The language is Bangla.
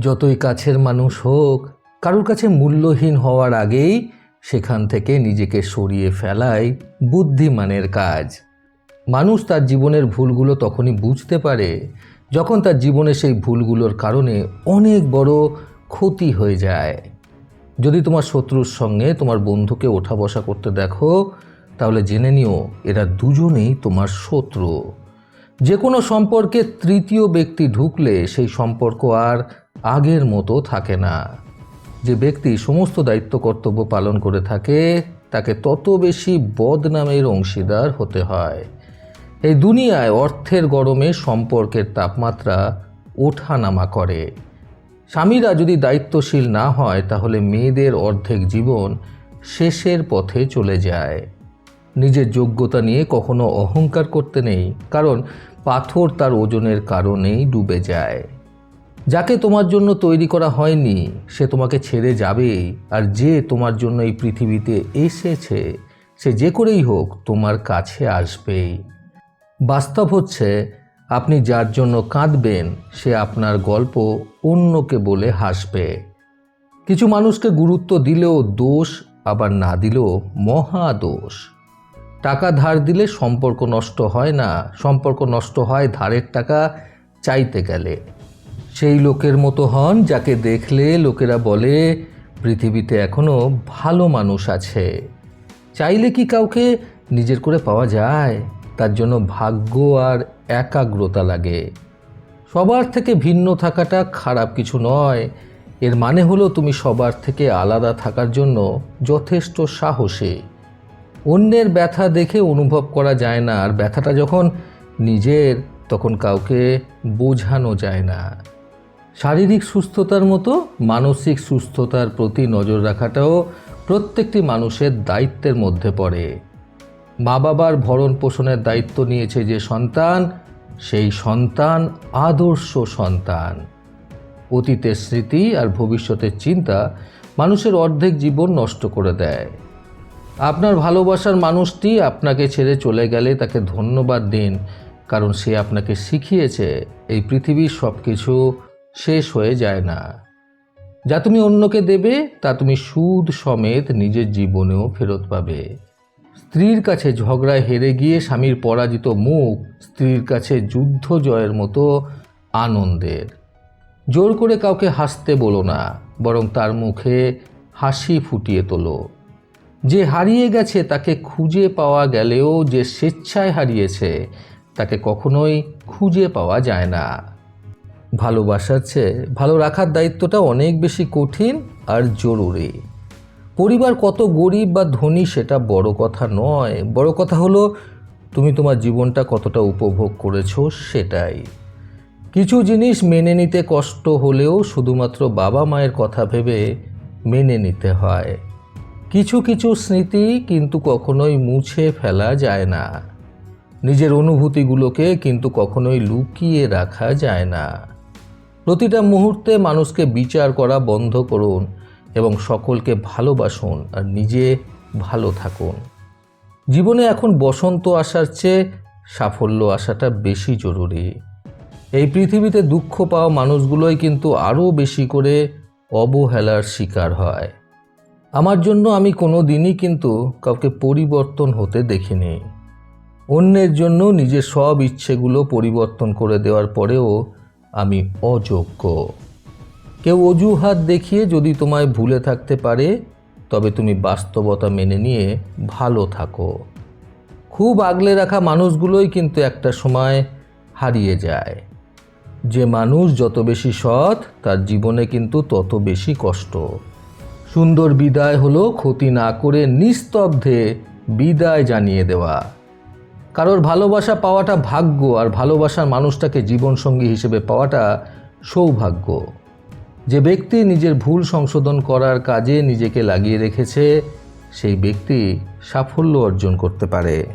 যতই কাছের মানুষ হোক, কারোর কাছে মূল্যহীন হওয়ার আগেই সেখান থেকে নিজেকে সরিয়ে ফেলাই বুদ্ধিমানের কাজ। মানুষ তার জীবনের ভুলগুলো তখনই বুঝতে পারে, যখন তার জীবনে সেই ভুলগুলোর কারণে অনেক বড় ক্ষতি হয়ে যায়। যদি তোমার শত্রুর সঙ্গে তোমার বন্ধুকে ওঠা বসা করতে দেখো, তাহলে জেনে নিও এরা দুজনেই তোমার শত্রু। যে কোনো সম্পর্কে তৃতীয় ব্যক্তি ঢুকলে সেই সম্পর্ক আর আগের মতো থাকে না। যে ব্যক্তি সমস্ত দায়িত্ব কর্তব্য পালন করে থাকে, তাকে তত বেশি বদনামের অংশীদার হতে হয়। এই দুনিয়ায় অর্থের গরমে সম্পর্কের তাপমাত্রা ওঠানামা করে। স্বামীরা যদি দায়িত্বশীল না হয়, তাহলে মেয়েদের অর্ধেক জীবন শেষের পথে চলে যায়। নিজের যোগ্যতা নিয়ে কখনো অহংকার করতে নেই, কারণ পাথর তার ওজনের কারণেই ডুবে যায়। যাকে তোমার জন্য তৈরি করা হয়নি, সে তোমাকে ছেড়ে যাবেই আর যে তোমার জন্য এই পৃথিবীতে এসেছে, সে যে করেই হোক তোমার কাছে আসবেই বাস্তব হচ্ছে, আপনি যার জন্য কাঁদবেন, সে আপনার গল্প অন্যকে বলে হাসবে। কিছু মানুষকে গুরুত্ব দিলেও দোষ, আবার না দিলেও মহা দোষ। টাকা ধার দিলে সম্পর্ক নষ্ট হয় না, সম্পর্ক নষ্ট হয় ধারের টাকা চাইতে গেলে। সেই লোকের মতো হন যাকে দেখলে লোকেরা বলে, পৃথিবীতে এখনও ভালো মানুষ আছে। চাইলে কি কাউকে নিজের করে পাওয়া যায়? তার জন্য ভাগ্য আর একাগ্রতা লাগে। সবার থেকে ভিন্ন থাকাটা খারাপ কিছু নয়। এর মানে হলো তুমি সবার থেকে আলাদা থাকার জন্য যথেষ্ট সাহসী। অন্যের ব্যথা দেখে অনুভব করা যায় না, আর ব্যথাটা যখন নিজের, তখন কাউকে বোঝানো যায় না। শারীরিক সুস্থতার মতো মানসিক সুস্থতার প্রতি নজর রাখাটাও প্রত্যেকটি মানুষের দায়িত্বের মধ্যে পড়ে। মা বাবার ভরণ পোষণের দায়িত্ব নিয়েছে যে সন্তান, সেই সন্তান আদর্শ সন্তান। অতীতের স্মৃতি আর ভবিষ্যতের চিন্তা মানুষের অর্ধেক জীবন নষ্ট করে দেয়। আপনার ভালোবাসার মানুষটি আপনাকে ছেড়ে চলে গেলে তাকে ধন্যবাদ দিন, কারণ সে আপনাকে শিখিয়েছে, এই পৃথিবীর সব কিছু শেষ হয়ে যায় না। যা তুমি অন্যকে দেবে, তা তুমি সুদ সমেত নিজের জীবনেও ফেরত পাবে। স্ত্রীর কাছে ঝগড়ায় হেরে গিয়ে স্বামীর পরাজিত মুখ স্ত্রীর কাছে যুদ্ধ জয়ের মতো আনন্দের। জোর করে কাউকে হাসতে বলো না, বরং তার মুখে হাসি ফুটিয়ে তোলো। যে হারিয়ে গেছে তাকে খুঁজে পাওয়া গেলেও যে স্বেচ্ছায় হারিয়েছে, তাকে কখনোই খুঁজে পাওয়া যায় না। ভালোবাসার চেয়ে ভালো রাখার দায়িত্বটা অনেক বেশি কঠিন আর জরুরি। পরিবার কত গরিব বা ধনী সেটা বড় কথা নয়। বড় কথা হলো, তুমি তোমার জীবনটা কতটা উপভোগ করেছ সেটাই। কিছু জিনিস মেনে নিতে কষ্ট হলেও শুধুমাত্র বাবা মায়ের কথা ভেবে মেনে নিতে হয়। কিছু কিছু স্মৃতি কিন্তু কখনোই মুছে ফেলা যায় না। নিজের অনুভূতিগুলোকে কিন্তু কখনোই লুকিয়ে রাখা যায় না। প্রতিটা মুহূর্তে মানুষকে বিচার করা বন্ধ করুন এবং সকলকে ভালোবাসুন আর নিজে ভালো থাকুন। জীবনে এখন বসন্ত আসার চেয়ে সাফল্য আসাটা বেশি জরুরি। এই পৃথিবীতে দুঃখ পাওয়া মানুষগুলোই কিন্তু আরও বেশি করে অবহেলার শিকার হয়। আমার জন্য আমি কোনো দিনই কিন্তু কাউকে পরিবর্তন হতে দেখিনি। অন্যের জন্য নিজের সব ইচ্ছেগুলো পরিবর্তন করে দেওয়ার পরেও আমি অযোগ্য। কেউ অজুহাত দেখিয়ে যদি তোমায় ভুলে থাকতে পারে, তবে তুমি বাস্তবতা মেনে নিয়ে ভালো থাকো। খুব আগলে রাখা মানুষগুলোই কিন্তু একটা সময় হারিয়ে যায়। যে মানুষ যত বেশি সৎ, তার জীবনে কিন্তু তত বেশি কষ্ট। সুন্দর বিদায় হলো ক্ষতি না করে নিস্তব্ধে বিদায় জানিয়ে দেওয়া। কারোর ভালোবাসা পাওয়াটা ভাগ্য আর ভালোবাসার মানুষটাকে জীবনসঙ্গী হিসেবে পাওয়াটা সৌভাগ্য। যে ব্যক্তি নিজের ভুল সংশোধন করার কাজে নিজেকে লাগিয়ে রেখেছে, সেই ব্যক্তি সাফল্য অর্জন করতে পারে।